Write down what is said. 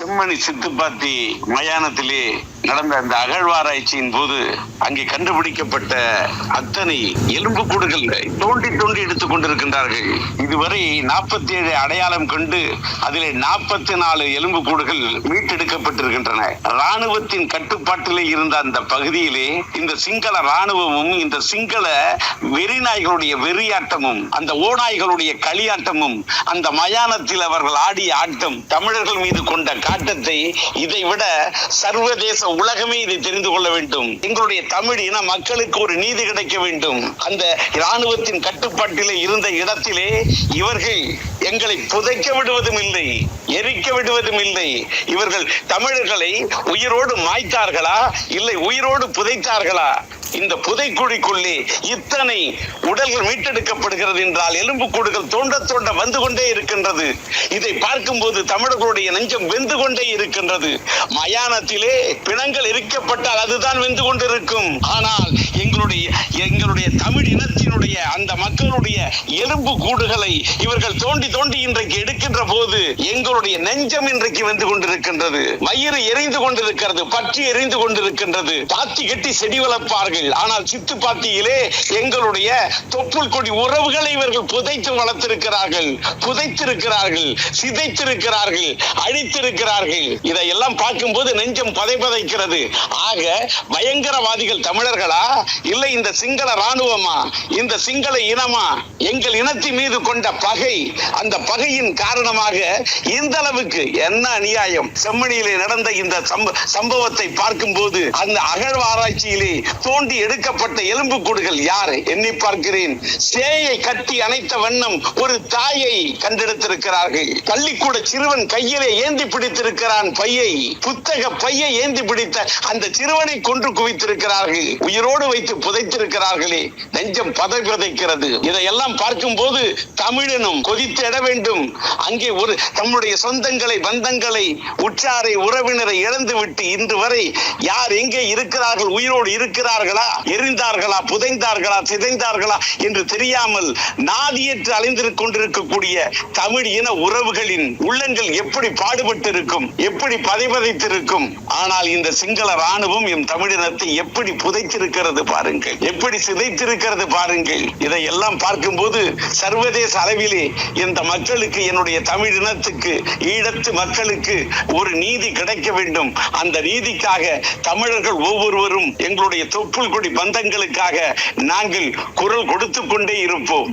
செம்மணி சித்துப்பாத்தி மயானத்திலே நடந்த அந்த அகழ்வாராய்ச்சியின் போது அங்கே கண்டுபிடிக்கப்பட்ட அத்தனை எலும்புக்கூடுகள் தோண்டி தோண்டி எடுத்துக் கொண்டிருக்கின்றார்கள். இதுவரை நாற்பத்தி ஏழு அடையாளம் கண்டு அதிலே நாற்பத்தி நாலு எலும்புக்கூடுகள் மீட்டெடுக்கப்பட்டிருக்கின்றன. ராணுவத்தின் கட்டுப்பாட்டிலே இருந்த அந்த பகுதியிலே இந்த சிங்கள ராணுவமும் இந்த சிங்கள வெறிநாய்களுடைய வெறியாட்டமும் அந்த ஓநாய்களுடைய களியாட்டமும் அந்த மயானத்தில் அவர்கள் ஆடிய ஆட்டம் தமிழர்கள் மீது கொண்ட ஆட்டத்தை இதை விட சர்வதேச உலகமே இதை தெரிந்து கொள்ள வேண்டும். எங்களுடைய தமிழ் இன மக்களுக்கு ஒரு நீதி கிடைக்க வேண்டும். அந்த இராணுவத்தின் கட்டுப்பாட்டிலே இருந்த இடத்திலே இவர்கள் எங்களை புதைக்க விடுவதும் இல்லை எரிக்க விடுவதும் இல்லை. இவர்கள் தமிழர்களை உயிரோடு மாய்த்தார்களா? இல்லை உயிரோடு புதைத்தார்களா? இந்த புதைக்குழிக்குள்ளே இத்தனை உடல்கள் மீட்டெடுக்கப்படுகிறது என்றால் எலும்பு கூடுகள் தோண்ட தோண்ட வந்து கொண்டே இருக்கின்றது. இதை பார்க்கும்போது தமிழர்களுடைய நெஞ்சம் வெந்து கொண்டே இருக்கின்றது. மயானத்திலே பிணங்கள் எரிக்கப்பட்டால் அதுதான் வெந்து கொண்டிருக்கும். ஆனால் எங்களுடைய எங்களுடைய தமிழ் இனத்தினுடைய அந்த மக்களுடைய எலும்பு கூடுகளை இவர்கள் தோண்டி தோண்டி இன்றைக்கு எடுக்கின்ற போது எங்களுடைய நெஞ்சம் இன்றைக்கு வெந்து கொண்டிருக்கின்றது. வயிறு எரிந்து கொண்டிருக்கிறது பற்றி எரிந்து கொண்டிருக்கின்றது. பாத்தி கட்டி செடி வளர்ப்பார்கள். ஆனால் சித்து பாத்தியிலே எங்களுடைய தொப்புள் கொடி உறவுகளை இவர்கள் புதைத்து வளர்த்திருக்கிறார்கள். புதைத்திருக்கிறார்கள் சிதைத்திருக்கிறார்கள் அழித்திருக்கிறார்கள். இதையெல்லாம் பார்க்கும்போது நெஞ்சம் பதைபதைக்கிறது ஆக பயங்கரவாதிகள் தமிழர்களா? இல்லை இந்த சிங்கள ராணுவமா இந்த சிங்கள இனமா? எங்கள் இனத்தின் மீது கொண்ட பகை. அந்த பகையின் காரணமாக இந்த அளவுக்கு என்ன அநியாயம்? செம்மணியிலே நடந்த இந்த சம்ப- சம்பவத்தை பார்க்கும்போது அந்த அகழ்வாராய்ச்சியிலே தோன்ற இருந்து எடுக்கப்பட்ட எலும்பு கூடுகள் யாரு? எண்ணி பார்க்கிறேன். சேயை கட்டி அணைத்த வண்ணம் ஒரு தாயை கண்டெடுத்திருக்கிறார்கள். பள்ளிக்கூட சிறுவன் கையிலே ஏந்தி பிடித்திருக்கிறான் பையை. புத்தக பையை ஏந்தி பிடித்த அந்த சிறுவனை கொன்று குவித்திருக்கிறார்கள். உயிரோடு வைத்து புதைத்திருக்கிறார்களே. நெஞ்சம் பதை பதைக்கிறது. இதையெல்லாம் பார்க்கும் போது தமிழனும் கொதித்திட வேண்டும். அங்கே ஒரு தம்முடைய சொந்தங்களை பந்தங்களை உற்றாரை உறவினரை இழந்து விட்டு இன்று வரை யார் எங்கே இருக்கிறார்கள் உயிரோடு இருக்கிறார்களா எரிந்தார்களா? புதைந்தார்களா? சிதைந்தார்களா? என்று தெரியாமல் நாதியற்று அலைந்து கொண்டிருக்கக்கூடிய தமிழ் இன உறவுகளின் உள்ளங்கள் எப்படி பாடுபட்டிருக்கும்? எப்படி பதைபதைத்திருக்கும் ஆனால் இந்த சிங்கள ராணுவம் எம் தமிழினத்தை எப்படி புதைத்திருக்கிறது பாருங்கள். எப்படி சிதைத்திருக்கிறது பாருங்கள். இதையெல்லாம் பார்க்கும்போது சர்வதேச அளவிலே இந்த மக்களுக்கு என்னுடைய தமிழ் இனத்துக்கு ஈழத்து மக்களுக்கு ஒரு நீதி கிடைக்க வேண்டும். அந்த நீதிக்காக தமிழர்கள் ஒவ்வொருவரும் எங்களுடைய தொப்புள் கொடி பந்தங்களுக்காக நாங்கள் குரல் கொடுத்து கொண்டே இருப்போம்.